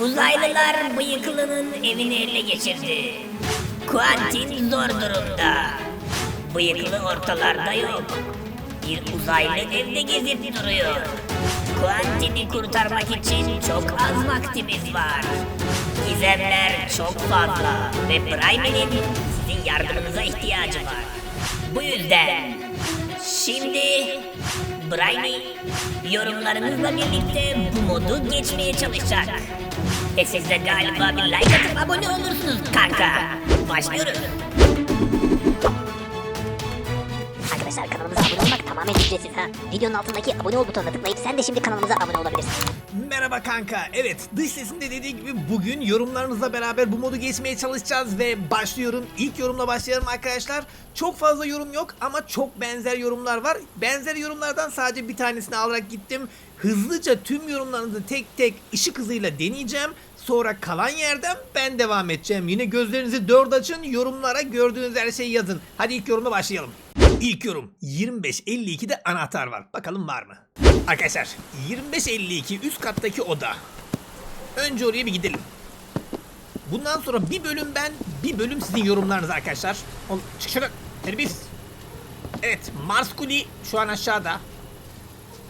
Uzaylılar bıyıklının evini ele geçirdi. Quentin zor durumda. Bıyıklı ortalarda yok. Bir uzaylı evde gezip duruyor. Quentin'i kurtarmak için çok az vaktimiz var. Gizemler çok fazla ve Prime'nin sizin yardımınıza ihtiyacı var. Bu yüzden şimdi Briny yorumlarınızla birlikte bu modu geçmeye çalışacak. E siz de galiba bir like atıp abone olursunuz kanka. Başlıyoruz. Arkadaşlar kanalımıza abone olmak tamamen ücretsiz ha. Videonun altındaki abone ol butonuna tıklayıp sen de şimdi kanalımıza abone olabilirsin. Merhaba kanka. Evet dış sesinde dediği gibi bugün yorumlarınızla beraber bu modu geçmeye çalışacağız ve başlıyorum. İlk yorumla başlayalım arkadaşlar. Çok fazla yorum yok ama çok benzer yorumlar var. Benzer yorumlardan sadece bir tanesini alarak gittim. Hızlıca tüm yorumlarınızı tek tek ışık hızıyla deneyeceğim. Sonra kalan yerden ben devam edeceğim. Yine gözlerinizi dört açın. Yorumlara gördüğünüz her şeyi yazın. Hadi ilk yorumla başlayalım. İlk yorum 2552'de anahtar var. Bakalım var mı? Arkadaşlar 2552 üst kattaki oda. Önce oraya bir gidelim. Bundan sonra bir bölüm ben, bir bölüm sizin yorumlarınız arkadaşlar. Ol, çık şuradan. Terbiyesiz. Evet, Mars Kuli şu an aşağıda.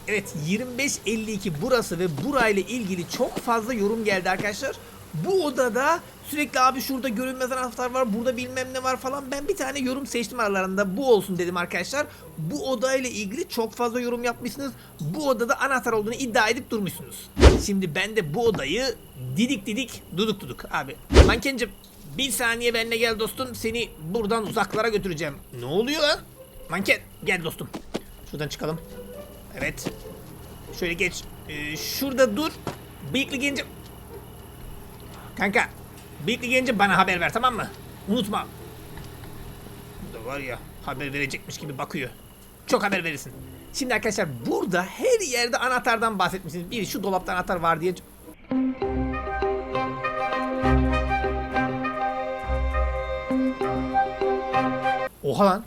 Evet, 2552 burası ve burayla ilgili çok fazla yorum geldi arkadaşlar. Bu odada sürekli abi şurada görünmez anahtar var, burada bilmem ne var falan. Ben bir tane yorum seçtim aralarında. Bu olsun dedim arkadaşlar. Bu odayla ilgili çok fazla yorum yapmışsınız. Bu odada anahtar olduğunu iddia edip durmuşsunuz. Şimdi ben de bu odayı didik didik duduk duduk abi. Mankencim bir saniye benimle gel dostum. Seni buradan uzaklara götüreceğim. Ne oluyor lan? Manken gel dostum. Şuradan çıkalım. Evet. Şöyle geç. Ee, şurada dur. Bıyıklı gencim. Kanka. Bıyıklı gencim bana haber ver tamam mı? Unutma. Bu da var ya haber verecekmiş gibi bakıyor. Çok haber verirsin. Şimdi arkadaşlar burada her yerde anahtardan bahsetmişsiniz. Bir şu dolapta anahtar var diye. Oha lan.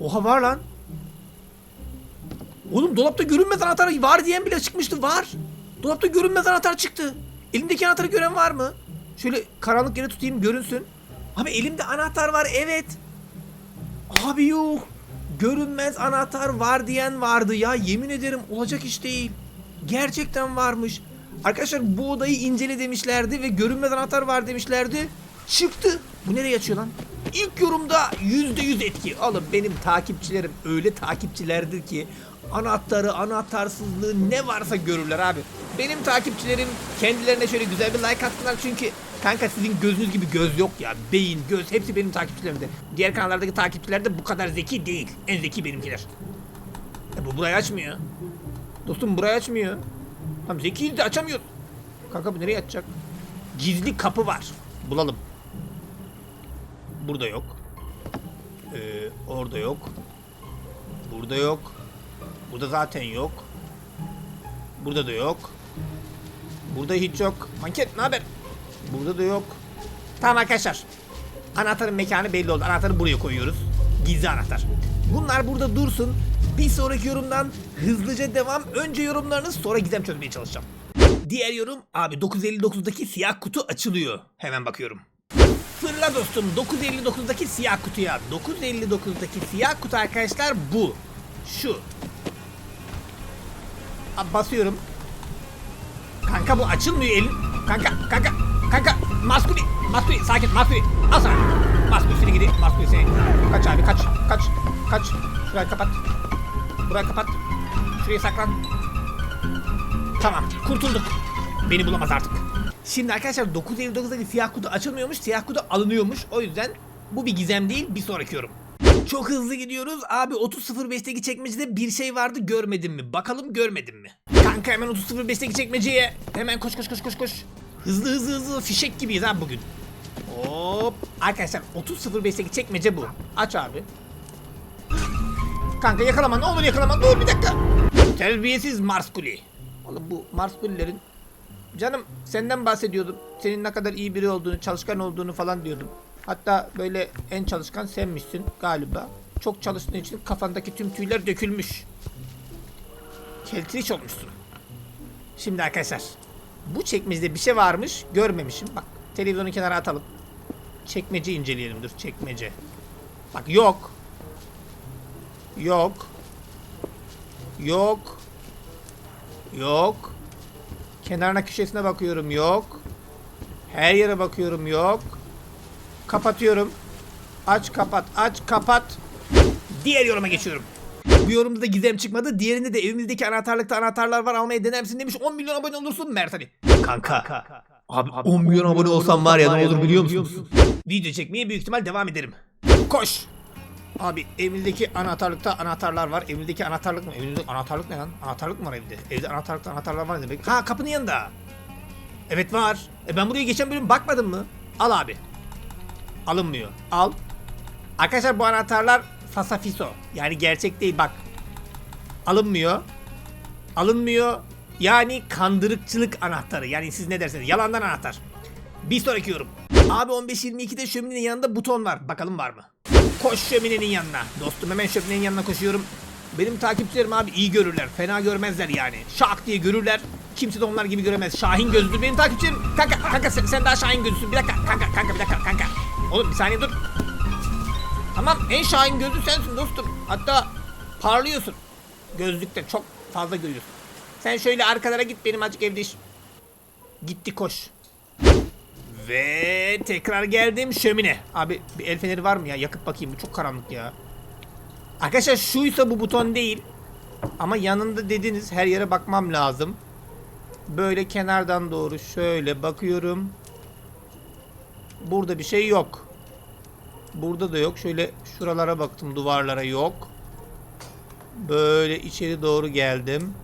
Oha var lan. Oğlum dolapta görünmez anahtar var diyen bile çıkmıştı. Var. Dolapta görünmez anahtar çıktı. Elimdeki anahtarı gören var mı? Şöyle karanlık yere tutayım görünsün. Abi elimde anahtar var evet. Abi yok. Görünmez anahtar var diyen vardı ya. Yemin ederim olacak iş değil. Gerçekten varmış. Arkadaşlar bu odayı incele demişlerdi ve görünmez anahtar var demişlerdi. Çıktı. Bu nereye açıyor lan? İlk yorumda %100 etki. Oğlum benim takipçilerim öyle takipçilerdir ki anahtarı, anahtarsızlığı ne varsa görürler abi. Benim takipçilerim kendilerine şöyle güzel bir like atsınlar çünkü kanka sizin gözünüz gibi göz yok ya. Beyin, göz hepsi benim takipçilerimde. Diğer kanallardaki takipçiler de bu kadar zeki değil. En zeki benimkiler. E bu burayı açmıyor. Dostum burayı açmıyor. Tamam zekiyiz de açamıyor. Kanka bu nereye açacak? Gizli kapı var. Bulalım. Burada yok. Ee, orada yok. Burada yok. Burada zaten yok. Burada da yok. Burada hiç yok. Manket ne haber? Burada da yok. Tamam arkadaşlar. Anahtarın mekanı belli oldu. Anahtarı buraya koyuyoruz. Gizli anahtar. Bunlar burada dursun. Bir sonraki yorumdan hızlıca devam. Önce yorumlarınız sonra gizem çözmeye çalışacağım. Diğer yorum abi 959'daki siyah kutu açılıyor. Hemen bakıyorum. Fırla dostum 959'daki siyah kutuya. 959'daki siyah kutu arkadaşlar bu. Şu. Basıyorum. Kanka bu açılmıyor elin. Kanka kanka kanka maskuli maskuli sakin maskuli al sana. Maskuli seni gidi maskuli seni. Kaç abi kaç kaç kaç. Şurayı kapat. Burayı kapat. Şuraya saklan. Tamam kurtulduk. Beni bulamaz artık. Şimdi arkadaşlar 959'daki siyah kutu açılmıyormuş, siyah kutu alınıyormuş. O yüzden bu bir gizem değil, bir sonraki yorum. Çok hızlı gidiyoruz. Abi 30.05'teki çekmecede bir şey vardı görmedin mi? Bakalım görmedin mi? Kanka hemen 30.05'teki çekmeceye. Hemen koş koş koş koş koş. Hızlı hızlı hızlı fişek gibiyiz abi bugün. Hop. Arkadaşlar 30.05'teki çekmece bu. Aç abi. Kanka yakalama ne olur yakalama. Dur bir dakika. Terbiyesiz Mars Kuli. Oğlum bu Mars Kulilerin Canım senden bahsediyordum. Senin ne kadar iyi biri olduğunu, çalışkan olduğunu falan diyordum. Hatta böyle en çalışkan senmişsin galiba. Çok çalıştığın için kafandaki tüm tüyler dökülmüş. Keltriç olmuşsun. Şimdi arkadaşlar Bu çekmecede bir şey varmış. Görmemişim. Bak televizyonu kenara atalım. Çekmece inceleyelim. Dur çekmece. Bak yok. Yok. Yok. Yok. Kenarına köşesine bakıyorum. Yok. Her yere bakıyorum. Yok. Kapatıyorum. Aç kapat. Aç kapat. Diğer yoruma geçiyorum. Bu yorumda da gizem çıkmadı. Diğerinde de evimizdeki anahtarlıkta anahtarlar var almaya dener misin demiş. 10 milyon abone olursun Mert Ali. Kanka. Abi 10 milyon abone olsam var ya ne olur biliyor musun? Video çekmeye büyük ihtimal devam ederim. Koş. Abi evimizdeki anahtarlıkta anahtarlar var. Evimizdeki anahtarlık mı? Evimizde anahtarlık ne lan? Anahtarlık mı var evde? Evde anahtarlıkta anahtarlar var demek? Ha kapının yanında. Evet var. E ben buraya geçen bölüm bakmadım mı? Al abi. Alınmıyor. Al. Arkadaşlar bu anahtarlar fasafiso. Yani gerçek değil bak. Alınmıyor. Alınmıyor. Yani kandırıkçılık anahtarı. Yani siz ne derseniz. Yalandan anahtar. Bir sonraki yorum. Abi 15-22'de şöminenin yanında buton var. Bakalım var mı? Koş şöminenin yanına. Dostum hemen şöminenin yanına koşuyorum. Benim takipçilerim abi iyi görürler. Fena görmezler yani. Şak diye görürler. Kimse de onlar gibi göremez. Şahin gözlüdür benim takipçilerim. Kanka kanka sen, sen daha şahin gözlüsün. Bir dakika kanka kanka bir dakika kanka. Oğlum bir saniye dur. Tamam en şahin gözlü sensin dostum. Hatta parlıyorsun. Gözlükte çok fazla görüyorsun. Sen şöyle arkalara git benim azıcık evde iş. Gitti koş. Ve tekrar geldim şömine. Abi bir el feneri var mı ya? Yakıp bakayım bu çok karanlık ya. Arkadaşlar şuysa bu buton değil. Ama yanında dediniz her yere bakmam lazım. Böyle kenardan doğru şöyle bakıyorum. Burada bir şey yok. Burada da yok. Şöyle şuralara baktım duvarlara yok. Böyle içeri doğru geldim.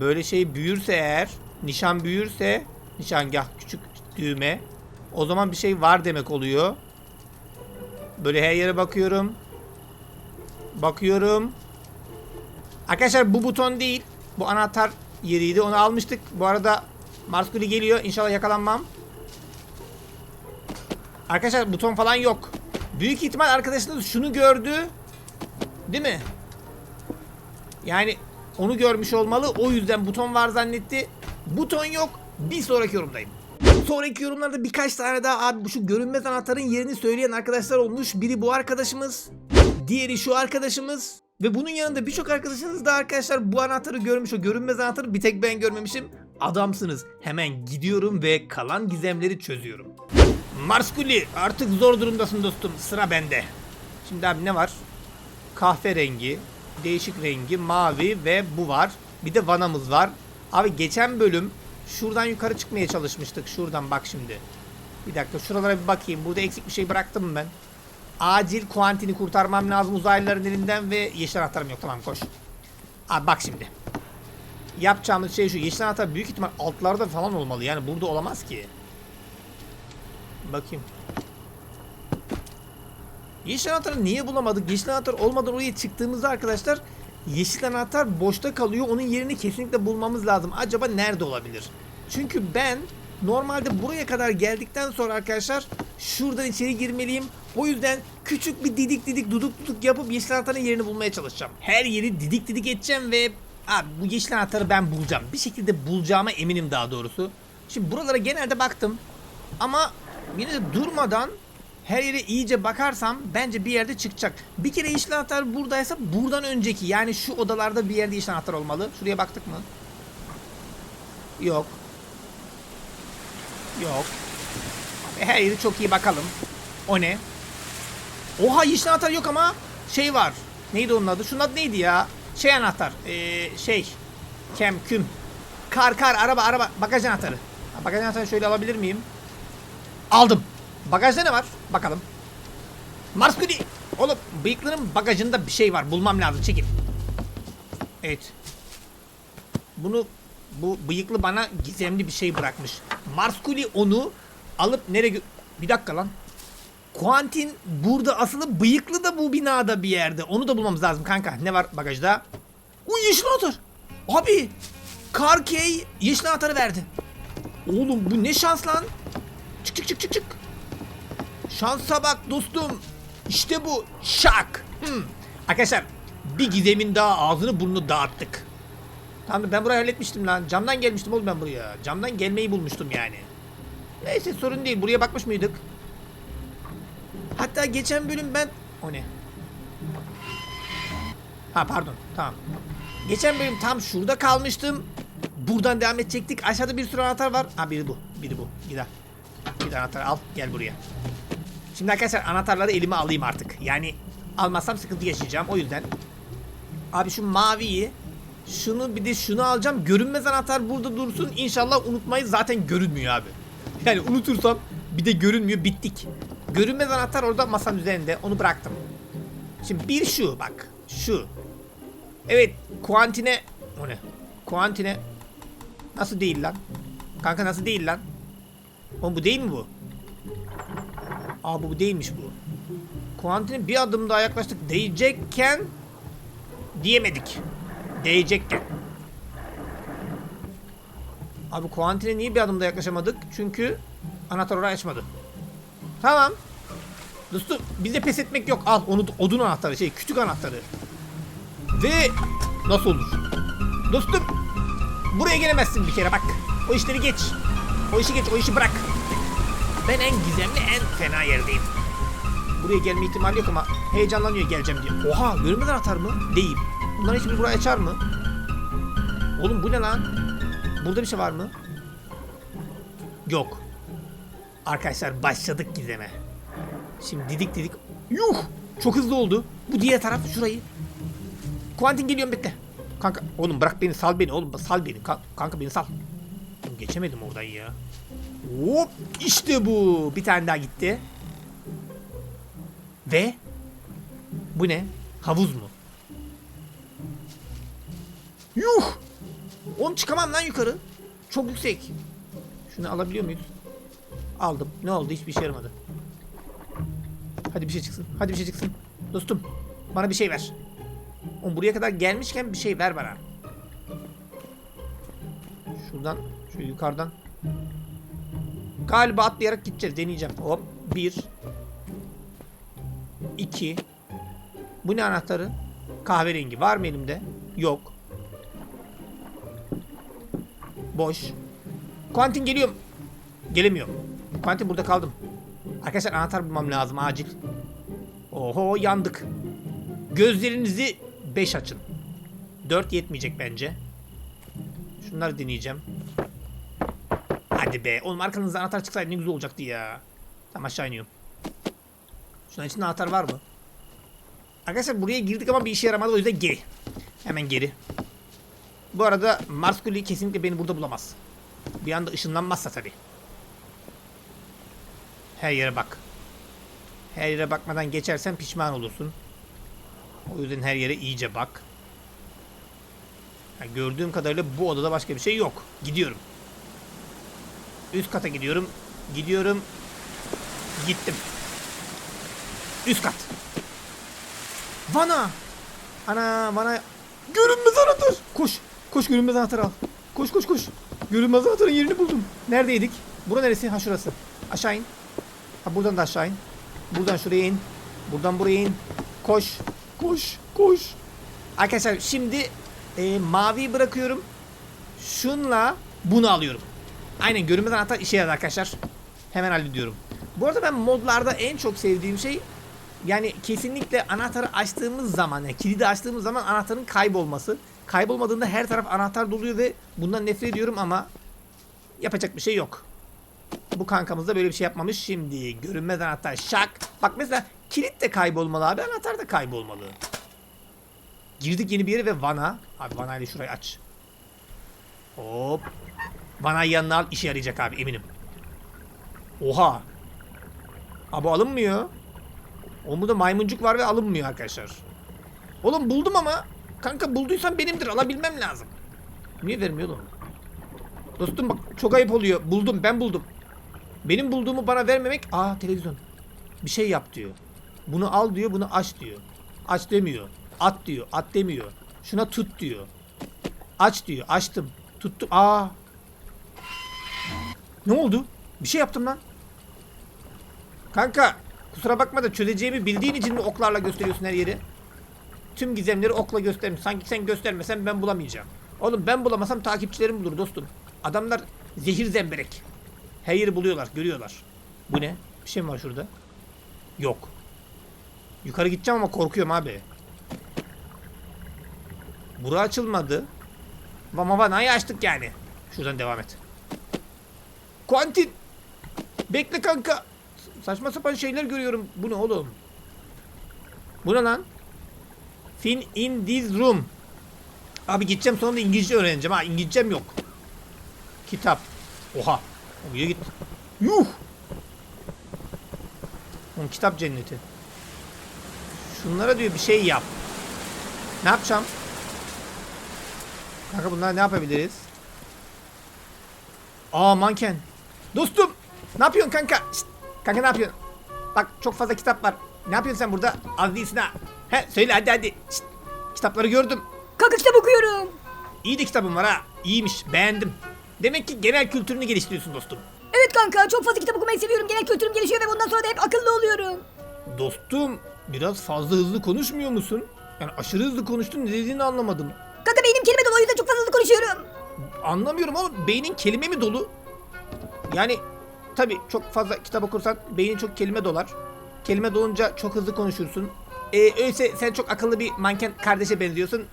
Böyle şey büyürse eğer, nişan büyürse, nişangah küçük düğme. O zaman bir şey var demek oluyor. Böyle her yere bakıyorum. Bakıyorum. Arkadaşlar bu buton değil. Bu anahtar yeriydi. Onu almıştık. Bu arada Marskuli geliyor. İnşallah yakalanmam. Arkadaşlar buton falan yok. Büyük ihtimal arkadaşınız şunu gördü. Değil mi? Yani onu görmüş olmalı. O yüzden buton var zannetti. Buton yok. Bir sonraki yorumdayım. Sonraki yorumlarda birkaç tane daha abi bu şu görünmez anahtarın yerini söyleyen arkadaşlar olmuş. Biri bu arkadaşımız. Diğeri şu arkadaşımız. Ve bunun yanında birçok arkadaşınız da arkadaşlar bu anahtarı görmüş. O görünmez anahtarı bir tek ben görmemişim. Adamsınız. Hemen gidiyorum ve kalan gizemleri çözüyorum. Marskuli artık zor durumdasın dostum. Sıra bende. Şimdi abi ne var? Kahverengi, değişik rengi, mavi ve bu var. Bir de vanamız var. Abi geçen bölüm şuradan yukarı çıkmaya çalışmıştık. Şuradan bak şimdi. Bir dakika şuralara bir bakayım. Burada eksik bir şey bıraktım mı ben? Acil kuantini kurtarmam lazım uzaylıların elinden ve yeşil anahtarım yok. Tamam koş. Abi bak şimdi. Yapacağımız şey şu. Yeşil anahtar büyük ihtimal altlarda falan olmalı. Yani burada olamaz ki. Bakayım. Yeşil anahtarı niye bulamadık? Yeşil anahtar olmadan oraya çıktığımızda arkadaşlar yeşil anahtar boşta kalıyor. Onun yerini kesinlikle bulmamız lazım. Acaba nerede olabilir? Çünkü ben normalde buraya kadar geldikten sonra arkadaşlar şuradan içeri girmeliyim. O yüzden küçük bir didik didik duduk duduk yapıp yeşil anahtarın yerini bulmaya çalışacağım. Her yeri didik didik edeceğim ve abi bu yeşil anahtarı ben bulacağım. Bir şekilde bulacağıma eminim daha doğrusu. Şimdi buralara genelde baktım. Ama yine de durmadan her yere iyice bakarsam bence bir yerde çıkacak. Bir kere yeşil anahtar buradaysa buradan önceki yani şu odalarda bir yerde yeşil anahtar olmalı. Şuraya baktık mı? Yok. Yok. Her yeri çok iyi bakalım. O ne? Oha yeşil anahtar yok ama şey var. Neydi onun adı? Şunun adı neydi ya? Şey anahtar. Ee, şey. Kem, küm. Kar, kar, araba, araba. Bagaj anahtarı. Bagaj anahtarını şöyle alabilir miyim? Aldım. Bagajda ne var? Bakalım. Marskudi. Oğlum bıyıklının bagajında bir şey var. Bulmam lazım. Çekil. Evet. Bunu bu bıyıklı bana gizemli bir şey bırakmış. Marskuli onu alıp nereye Bir dakika lan. Quentin burada asılı bıyıklı da bu binada bir yerde. Onu da bulmamız lazım kanka. Ne var bagajda? Uy yeşil anahtar. Abi. Karkey yeşil anahtarı verdi. Oğlum bu ne şans lan. Çık çık çık çık çık. Şansa bak dostum. İşte bu. Şak. Hmm. Arkadaşlar bir gizemin daha ağzını burnunu dağıttık. Tamam ben burayı halletmiştim lan. Camdan gelmiştim oğlum ben buraya. Camdan gelmeyi bulmuştum yani. Neyse sorun değil. Buraya bakmış mıydık? Hatta geçen bölüm ben... O ne? Ha pardon. Tamam. Geçen bölüm tam şurada kalmıştım. Buradan devam edecektik. Aşağıda bir sürü anahtar var. Ha biri bu. Biri bu. Gider. Bir anahtar al. Gel buraya. Şimdi arkadaşlar anahtarları elime alayım artık. Yani almazsam sıkıntı yaşayacağım. O yüzden. Abi şu maviyi şunu bir de şunu alacağım. Görünmez anahtar burada dursun. İnşallah unutmayız. Zaten görünmüyor abi. Yani unutursam bir de görünmüyor. Bittik. Görünmez anahtar orada masanın üzerinde. Onu bıraktım. Şimdi bir şu bak. Şu. Evet. Kuantine. O ne? Kuantine. Nasıl değil lan? Kanka nasıl değil lan? Oğlum bu değil mi bu? Aa bu, değilmiş bu. Kuantine bir adım daha yaklaştık. Değecekken diyemedik. Değecekken. Abi Kuantine niye bir adım daha yaklaşamadık? Çünkü anahtar orayı açmadı. Tamam. Dostum bizde pes etmek yok. Al onu odun anahtarı şey küçük anahtarı. Ve nasıl olur? Dostum buraya gelemezsin bir kere bak. O işleri geç. O işi geç o işi bırak. Ben en gizemli en fena yerdeyim. Buraya gelme ihtimali yok ama heyecanlanıyor geleceğim diye. Oha görünmez anahtar mı? Değil. Bunların hiçbiri burayı açar mı? Oğlum bu ne lan? Burada bir şey var mı? Yok. Arkadaşlar başladık gizeme. Şimdi didik didik. Yuh! Çok hızlı oldu. Bu diğer taraf şurayı. Kuantin geliyorum bekle. Kanka oğlum bırak beni sal beni oğlum sal beni. Ka- kanka beni sal. Geçemedim oradan ya. Hop işte bu. Bir tane daha gitti. Ve bu ne? Havuz mu? Yuh! Oğlum çıkamam lan yukarı. Çok yüksek. Şunu alabiliyor muyuz? Aldım. Ne oldu? Hiçbir işe yaramadı. Hadi bir şey çıksın. Hadi bir şey çıksın. Dostum bana bir şey ver. Oğlum buraya kadar gelmişken bir şey ver bana. Şuradan, şu yukarıdan. Galiba atlayarak gideceğiz. Deneyeceğim. Hop. Bir. iki. Bu ne anahtarı? Kahverengi. Var mı elimde? Yok. Boş. Quentin geliyorum. Gelemiyorum. Quentin burada kaldım. Arkadaşlar anahtar bulmam lazım acil. Oho yandık. Gözlerinizi 5 açın. 4 yetmeyecek bence. Şunları deneyeceğim. Hadi be. Oğlum arkanızda anahtar çıksaydı ne güzel olacaktı ya. Tamam aşağı iniyorum. Şunun içinde anahtar var mı? Arkadaşlar buraya girdik ama bir işe yaramadı o yüzden geri. Hemen geri. Bu arada Mars Kulü kesinlikle beni burada bulamaz. Bir anda ışınlanmazsa tabii. Her yere bak. Her yere bakmadan geçersen pişman olursun. O yüzden her yere iyice bak. Yani gördüğüm kadarıyla bu odada başka bir şey yok. Gidiyorum. Üst kata gidiyorum. Gidiyorum. Gittim. Üst kat. Vana. Ana vana. Görünmez anahtar. Koş. Koş görünmez anahtar al. Koş koş koş. Görünmez anahtarın yerini buldum. Neredeydik? Bura neresi? Ha şurası. Aşağı in. Ha buradan da aşağı in. Buradan şuraya in. Buradan buraya in. Koş. Koş. Koş. Arkadaşlar şimdi e, maviyi bırakıyorum. Şunla bunu alıyorum. Aynen görünmez anahtar işe yaradı arkadaşlar. Hemen hallediyorum. Bu arada ben modlarda en çok sevdiğim şey yani kesinlikle anahtarı açtığımız zaman, yani kilidi açtığımız zaman anahtarın kaybolması. Kaybolmadığında her taraf anahtar doluyor ve bundan nefret ediyorum ama yapacak bir şey yok. Bu kankamız da böyle bir şey yapmamış. Şimdi görünmez anahtar şak. Bak mesela kilit de kaybolmalı abi, anahtar da kaybolmalı. Girdik yeni bir yere ve vana. Abi vana ile şurayı aç. Hop. Vanayı yanına al işe yarayacak abi eminim. Oha. Abi alınmıyor. Burada maymuncuk var ve alınmıyor arkadaşlar. Oğlum buldum ama. Kanka bulduysan benimdir alabilmem lazım. Niye vermiyor oğlum? Dostum bak çok ayıp oluyor. Buldum ben buldum. Benim bulduğumu bana vermemek. Aa televizyon. Bir şey yap diyor. Bunu al diyor bunu aç diyor. Aç demiyor. At diyor. At demiyor. Şuna tut diyor. Aç diyor. Açtım. Tuttum. Aa. Ne oldu? Bir şey yaptım lan. Kanka kusura bakma da çözeceğimi bildiğin için mi oklarla gösteriyorsun her yeri? Tüm gizemleri okla göstermiş. Sanki sen göstermesen ben bulamayacağım. Oğlum ben bulamasam takipçilerim bulur dostum. Adamlar zehir zemberek. Her yeri buluyorlar, görüyorlar. Bu ne? Bir şey mi var şurada? Yok. Yukarı gideceğim ama korkuyorum abi. Bura açılmadı. Ama vanayı açtık yani. Şuradan devam et. Quentin! Bekle kanka. Saçma sapan şeyler görüyorum. Bu ne oğlum? Bu ne lan? Fin in this room. Abi gideceğim sonunda İngilizce öğreneceğim ha. İngilizcem yok. Kitap. Oha. Oraya git. Yuh. Oğlum kitap cenneti. Şunlara diyor bir şey yap. Ne yapacağım? Kanka bunlar ne yapabiliriz? Aa manken. Dostum. Ne yapıyorsun kanka? Şşt, kanka ne yapıyorsun? Bak çok fazla kitap var. Ne yapıyorsun sen burada? Az değilsin ha. He söyle hadi hadi. Şşt, kitapları gördüm. Kanka kitap okuyorum. İyi de kitabım var ha. İyiymiş. Beğendim. Demek ki genel kültürünü geliştiriyorsun dostum. Evet kanka çok fazla kitap okumayı seviyorum. Genel kültürüm gelişiyor ve bundan sonra da hep akıllı oluyorum. Dostum biraz fazla hızlı konuşmuyor musun? Yani aşırı hızlı konuştun ne dediğini anlamadım. Kanka beynim kelime dolu o yüzden çok fazla hızlı konuşuyorum. Anlamıyorum oğlum beynin kelime mi dolu? Yani tabi çok fazla kitap okursan beynin çok kelime dolar. Kelime dolunca çok hızlı konuşursun. Ee, öyleyse sen çok akıllı bir manken kardeşe benziyorsun.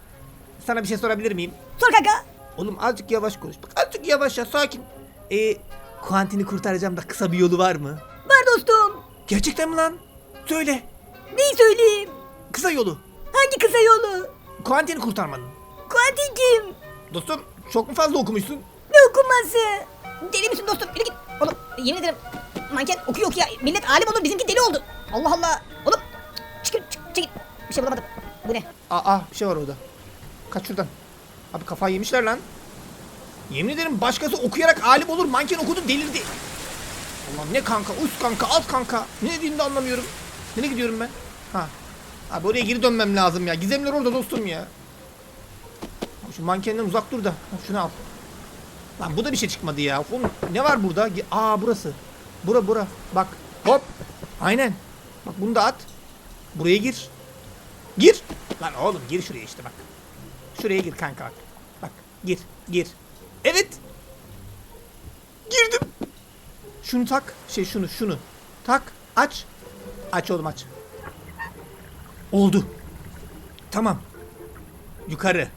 Sana bir şey sorabilir miyim? Sor kanka. Oğlum azıcık yavaş konuş. Bak azıcık yavaş ya sakin. Ee, Quentin'i kurtaracağım da kısa bir yolu var mı? Var dostum. Gerçekten mi lan? Söyle. Neyi söyleyeyim? Kısa yolu. Hangi kısa yolu? Quentin'i kurtarmanın. Quentin kim? Dostum çok mu fazla okumuşsun? Ne okuması? Deli misin dostum? Yürü git. Oğlum yemin ederim manken okuyor okuyor. Millet alim olur bizimki deli oldu. Allah Allah. Oğlum çıkın çık. Bir şey bulamadım. Bu ne? Aa bir şey var orada. Kaç şuradan. Abi kafayı yemişler lan. Yemin ederim başkası okuyarak alim olur manken okudu delirdi. Allah'ım ne kanka üst kanka alt kanka. Ne dediğini de anlamıyorum. Nereye gidiyorum ben? Ha. Abi oraya geri dönmem lazım ya. Gizemler orada dostum ya. Şu mankenden uzak dur da. Şunu al. Lan bu da bir şey çıkmadı ya. Oğlum ne var burada? Aa burası. Bura bura. Bak. Hop. Aynen. Bak bunu da at. Buraya gir. Gir. Lan oğlum gir şuraya işte bak. Şuraya gir kanka bak. Bak gir gir. Evet. Girdim. Şunu tak. Şey şunu şunu. Tak. Aç. Aç oğlum aç. Oldu. Tamam. Yukarı.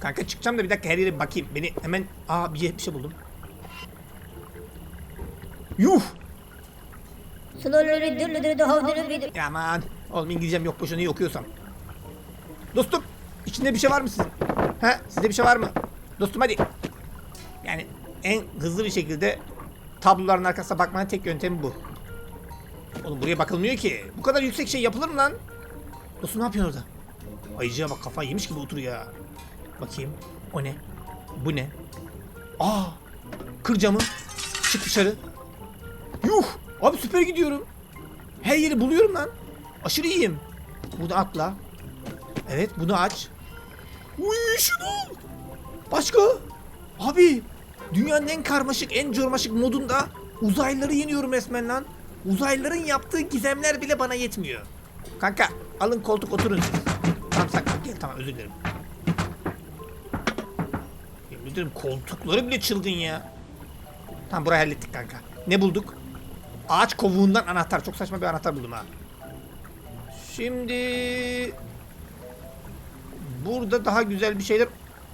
Kanka çıkacağım da bir dakika her yere bakayım. Beni hemen... Aa bir, bir şey buldum. Yuh. Ya aman. Oğlum İngilizcem yok boşuna iyi okuyorsam. Dostum içinde bir şey var mı sizin? Ha sizde bir şey var mı? Dostum hadi. Yani en hızlı bir şekilde tabloların arkasına bakmanın tek yöntemi bu. Oğlum buraya bakılmıyor ki. Bu kadar yüksek şey yapılır mı lan? Dostum ne yapıyorsun orada? Ayıcıya bak kafa yemiş gibi oturuyor ya. Bakayım. O ne? Bu ne? Aa! Kır camı. Çık dışarı. Yuh! Abi süper gidiyorum. Her yeri buluyorum lan. Aşırı iyiyim. Bunu atla. Evet bunu aç. Uy şunu. Başka? Abi dünyanın en karmaşık en cormaşık modunda uzaylıları yeniyorum resmen lan. Uzaylıların yaptığı gizemler bile bana yetmiyor. Kanka alın koltuk oturun. Tamam saklan gel tamam özür dilerim. Ederim koltukları bile çılgın ya. Tamam burayı hallettik kanka. Ne bulduk? Ağaç kovuğundan anahtar. Çok saçma bir anahtar buldum ha. Şimdi burada daha güzel bir şeyler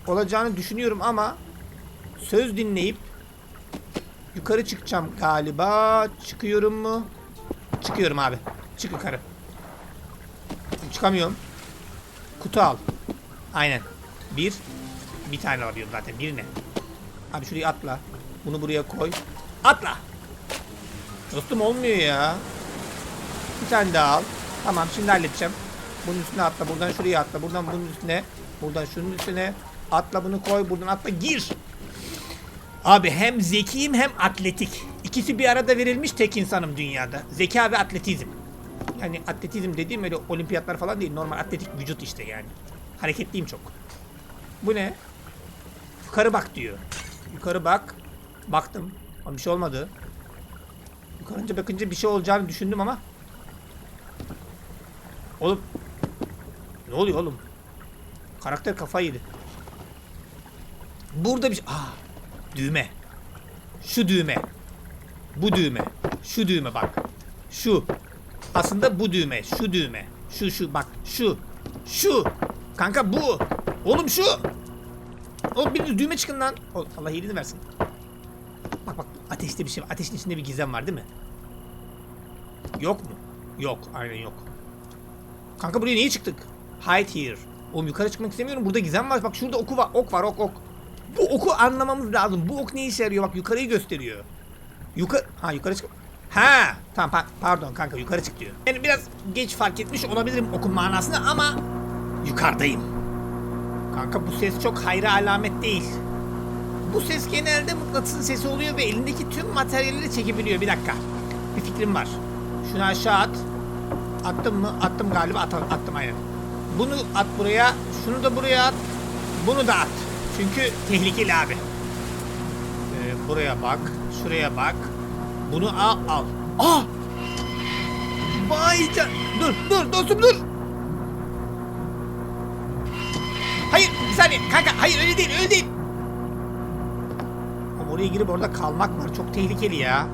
olacağını düşünüyorum ama söz dinleyip yukarı çıkacağım galiba. Çıkıyorum mu? Çıkıyorum abi. Çık yukarı. Çıkamıyorum. Kutu al. Aynen. Bir. Bir tane arıyorum zaten. Bir ne? Abi şuraya atla. Bunu buraya koy. Atla. Dostum olmuyor ya. Bir tane daha al. Tamam şimdi halledeceğim. Bunun üstüne atla. Buradan şuraya atla. Buradan bunun üstüne. Buradan şunun üstüne. Atla bunu koy. Buradan atla. Gir. Abi hem zekiyim hem atletik. İkisi bir arada verilmiş tek insanım dünyada. Zeka ve atletizm. Yani atletizm dediğim öyle olimpiyatlar falan değil. Normal atletik vücut işte yani. Hareketliyim çok. Bu ne? Yukarı bak diyor. Yukarı bak. Baktım. Ama bir şey olmadı. Yukarınca bakınca bir şey olacağını düşündüm ama. Oğlum. Ne oluyor oğlum? Karakter kafayı yedi. Burada bir şey... Aa, düğme. Şu düğme. Bu düğme. Şu düğme bak. Şu. Aslında bu düğme. Şu düğme. Şu şu bak. Şu. Şu. Kanka bu. Oğlum şu. Oğlum bir düğme çıkın lan. Oğlum, Allah iyiliğini versin. Bak bak ateşte bir şey var. Ateşin içinde bir gizem var değil mi? Yok mu? Yok. Aynen yok. Kanka buraya niye çıktık? Hide here. Oğlum yukarı çıkmak istemiyorum. Burada gizem var. Bak şurada oku var. Ok var ok ok. Bu oku anlamamız lazım. Bu ok ne işe yarıyor? Bak yukarıyı gösteriyor. Yukarı... Ha yukarı çık... Ha tamam pa- pardon kanka yukarı çık diyor. Yani biraz geç fark etmiş olabilirim okun manasını ama yukarıdayım. Kanka bu ses çok hayra alamet değil. Bu ses genelde mıknatısın sesi oluyor ve elindeki tüm materyalleri çekebiliyor. Bir dakika. Bir fikrim var. Şunu aşağı at. Attım mı? Attım galiba. At, attım aynen. Bunu at buraya. Şunu da buraya at. Bunu da at. Çünkü tehlikeli abi. Ee, buraya bak. Şuraya bak. Bunu al al. Aa! Vay can... Dur dur dostum dur. Bir saniye kanka hayır öyle değil öyle değil. Oraya girip orada kalmak var çok tehlikeli ya.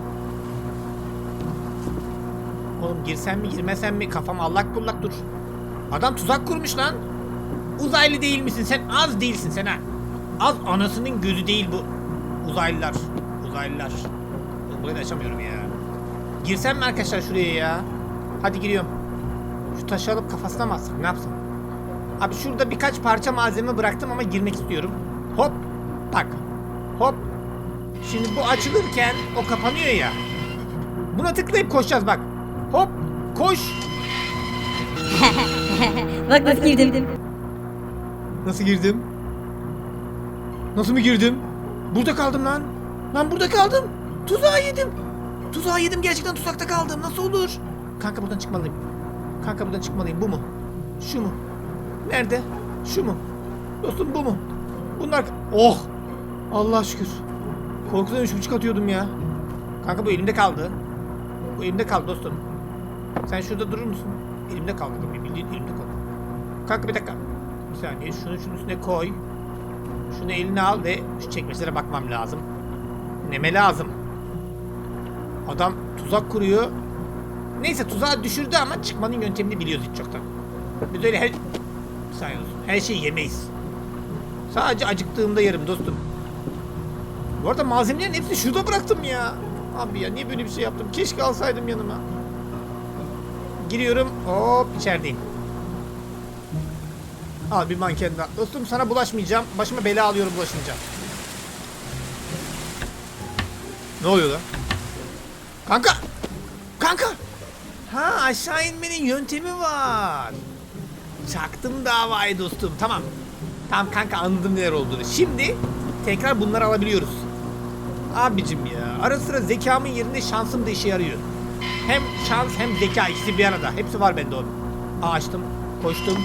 Oğlum girsem mi girmesem mi kafam allak bullak dur. Adam tuzak kurmuş lan. Uzaylı değil misin sen az değilsin sen ha. Az anasının gözü değil bu. Uzaylılar. Uzaylılar. Burayı da açamıyorum ya. Girsem mi arkadaşlar şuraya ya? Hadi giriyorum. Şu taşı alıp kafasına mı atsam ne yapsam? Abi şurada birkaç parça malzeme bıraktım ama girmek istiyorum. Hop. Bak. Hop. Şimdi bu açılırken o kapanıyor ya. Buna tıklayıp koşacağız bak. Hop. Koş. Bak nasıl girdim. Nasıl girdim? Nasıl mı girdim? Burada kaldım lan. Lan burada kaldım. Tuzağı yedim. Tuzağı yedim gerçekten tuzakta kaldım. Nasıl olur? Kanka buradan çıkmalıyım. Kanka buradan çıkmalıyım. Bu mu? Şu mu? Nerede? Şu mu? Dostum bu mu? Bunlar... Oh! Allah şükür. Korkudan üç buçuk atıyordum ya. Kanka bu elimde kaldı. Bu elimde kaldı dostum. Sen şurada durur musun? Elimde kaldı. Bildiğin elimde kaldı. Kanka bir dakika. Bir saniye şunu şunun üstüne koy. Şunu eline al ve şu çekmecelere bakmam lazım. Neme lazım. Adam tuzak kuruyor. Neyse tuzağı düşürdü ama çıkmanın yöntemini biliyoruz hiç çoktan. Biz öyle her... Saniye dostum. Her şeyi yemeyiz. Sadece acıktığımda yerim dostum. Bu arada malzemelerin hepsini şurada bıraktım ya. Abi ya niye böyle bir şey yaptım? Keşke alsaydım yanıma. Giriyorum. Hop içerideyim. Al bir manken daha. Dostum sana bulaşmayacağım. Başıma bela alıyorum bulaşınca. Ne oluyor lan? Kanka! Kanka! Ha aşağı inmenin yöntemi var. Çaktım davayı dostum. Tamam. Tamam kanka anladım neler olduğunu. Şimdi tekrar bunları alabiliyoruz. Abicim ya ara sıra zekamın yerine şansım da işe yarıyor. Hem şans hem zeka ikisi bir arada. Hepsi var bende onun. Açtım. Koştum.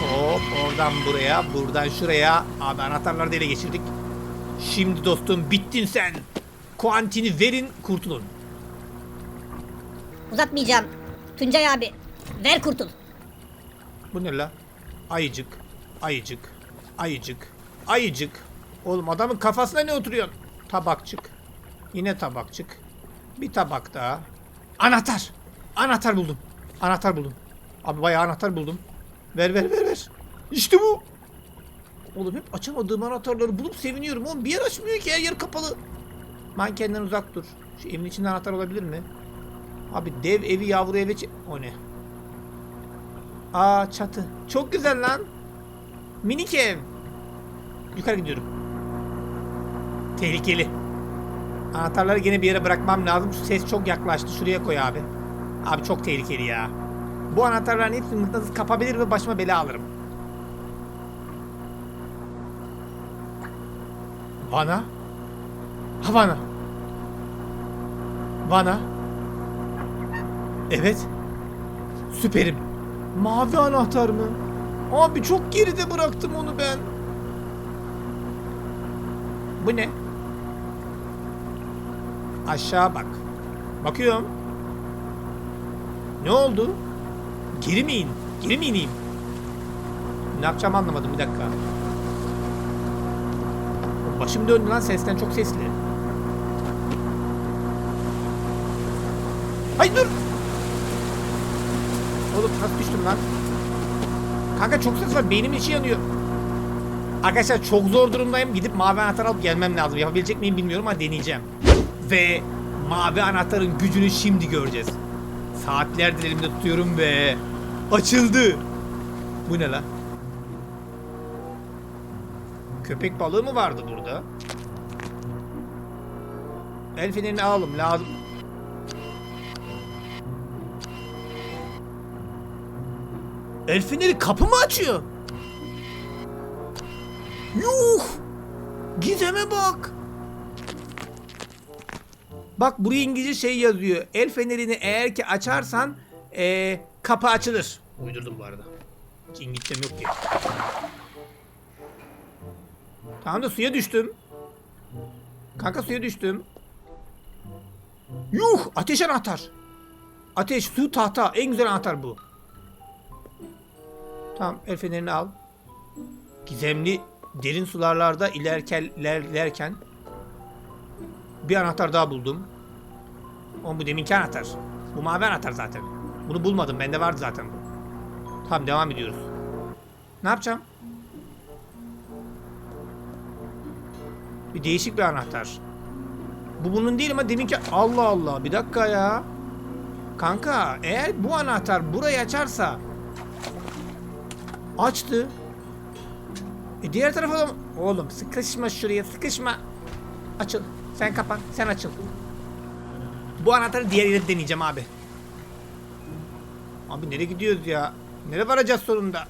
Hop oradan buraya, buradan şuraya. Abi anahtarları da ele geçirdik. Şimdi dostum bittin sen. Kuantini verin kurtulun. Uzatmayacağım. Tuncay abi. Ver kurtul. Bu ne la? Ayıcık, ayıcık, ayıcık, ayıcık. Oğlum adamın kafasına ne oturuyorsun? Tabakçık. Yine tabakçık. Bir tabak daha. Anahtar. Anahtar buldum. Anahtar buldum. Abi bayağı anahtar buldum. Ver ver ver ver. İşte bu. Oğlum hep açamadığım anahtarları bulup seviniyorum. Oğlum bir yer açmıyor ki her yer kapalı. Mankenden uzak dur. Şu evin içinde anahtar olabilir mi? Abi dev evi yavru eve... O ne? Aa çatı. Çok güzel lan. Minik ev. Yukarı gidiyorum. Tehlikeli. Anahtarları gene bir yere bırakmam lazım. Şu ses çok yaklaştı. Şuraya koy abi. Abi çok tehlikeli ya. Bu anahtarların hepsini mıknatıs kapabilir ve başıma bela alırım. Vana. Havana. Vana. Evet. Süperim. Mavi anahtar mı? Abi çok geride bıraktım onu ben. Bu ne? Aşağı bak. Bakıyorum. Ne oldu? Geri mi in? Geri mi ineyim? Ne yapacağımı anlamadım bir dakika. Başım döndü lan sesten çok sesli. Ay dur. Oğlum nasıl düştüm lan? Kanka çok ses var beynimin içi yanıyor. Arkadaşlar çok zor durumdayım. Gidip mavi anahtar alıp gelmem lazım. Yapabilecek miyim bilmiyorum ama deneyeceğim. Ve mavi anahtarın gücünü şimdi göreceğiz. Saatlerdir elimde tutuyorum ve açıldı. Bu ne lan? Köpek balığı mı vardı burada? El alalım lazım. El feneri kapı mı açıyor? Yuh! Gizeme bak. Bak buraya İngilizce şey yazıyor. El fenerini eğer ki açarsan eee, kapı açılır. Uydurdum bu arada. Hiç İngilizcem yok ki. Tamam da suya düştüm. Kanka suya düştüm. Yuh! Ateş anahtar. Ateş, su, tahta. En güzel anahtar bu. Tamam el fenerini al. Gizemli derin sularlarda ilerlerken bir anahtar daha buldum. O bu deminki anahtar. Bu mavi anahtar zaten. Bunu bulmadım. Bende vardı zaten bu. Tamam devam ediyoruz. Ne yapacağım? Bir değişik bir anahtar. Bu bunun değil ama deminki... Allah Allah bir dakika ya. Kanka eğer bu anahtar burayı açarsa... Açtı. E diğer tarafa da... Oğlum sıkışma şuraya sıkışma. Açıl. Sen kapan. Sen açıl. Bu anahtarı diğer yere deneyeceğim abi. Abi nereye gidiyoruz ya? Nereye varacağız sonunda?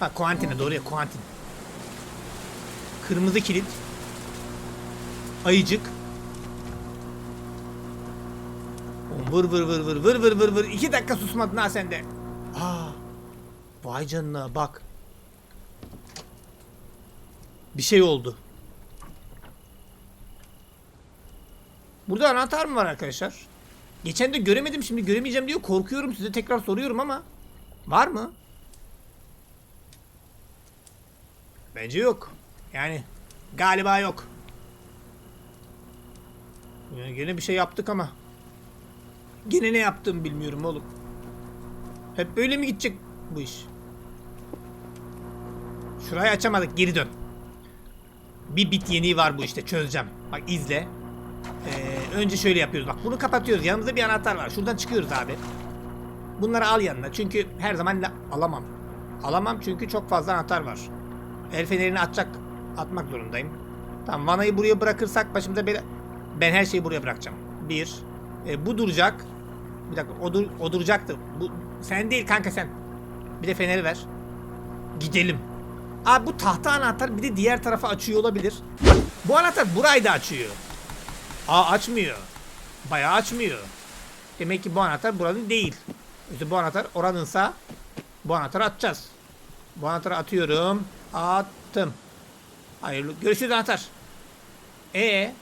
Ha kuantine doğru ya kuantin. Kırmızı kilit. Ayıcık. Vır vır vır vır vır vır vır vır. İki dakika susmadın ha sende. Aa, vay canına bak. Bir şey oldu. Burada anahtar mı var arkadaşlar? Geçen de göremedim şimdi göremeyeceğim diyor. Korkuyorum size tekrar soruyorum ama. Var mı? Bence yok. Yani galiba yok. Yani gene bir şey yaptık ama. Gene ne yaptım bilmiyorum oğlum. Hep böyle mi gidecek bu iş? Şurayı açamadık geri dön. Bir bit yeniği var bu işte çözeceğim. Bak izle. Ee, önce şöyle yapıyoruz bak bunu kapatıyoruz yanımızda bir anahtar var şuradan çıkıyoruz abi. Bunları al yanına çünkü her zaman alamam. Alamam çünkü çok fazla anahtar var. El fenerini atacak atmak zorundayım. Tamam vanayı buraya bırakırsak başımıza bela... Ben her şeyi buraya bırakacağım. Bir. E, bu duracak. Bir dakika o, dur, o duracaktı. Bu, sen değil kanka sen. Bir de feneri ver. Gidelim. Abi bu tahta anahtar bir de diğer tarafa açıyor olabilir. Bu anahtar burayı da açıyor. Aa açmıyor. Bayağı açmıyor. Demek ki bu anahtar buranın değil. İşte bu anahtar oranınsa bu anahtarı atacağız. Bu anahtarı atıyorum. Attım. Hayırlı. Görüşürüz anahtar. E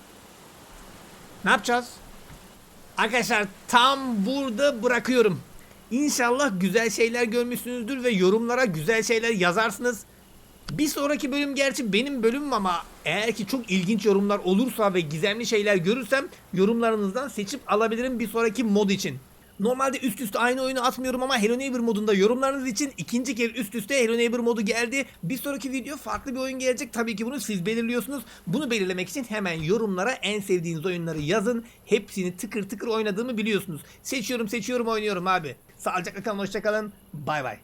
ne yapacağız? Arkadaşlar tam burada bırakıyorum. İnşallah güzel şeyler görmüşsünüzdür ve yorumlara güzel şeyler yazarsınız. Bir sonraki bölüm gerçi benim bölümüm ama eğer ki çok ilginç yorumlar olursa ve gizemli şeyler görürsem yorumlarınızdan seçip alabilirim bir sonraki mod için. Normalde üst üste aynı oyunu atmıyorum ama Hello Neighbor modunda yorumlarınız için ikinci kez üst üste Hello Neighbor modu geldi. Bir sonraki video farklı bir oyun gelecek. Tabii ki bunu siz belirliyorsunuz. Bunu belirlemek için hemen yorumlara en sevdiğiniz oyunları yazın. Hepsini tıkır tıkır oynadığımı biliyorsunuz. Seçiyorum seçiyorum oynuyorum abi. Sağlıcakla kalın hoşçakalın. Bay bay.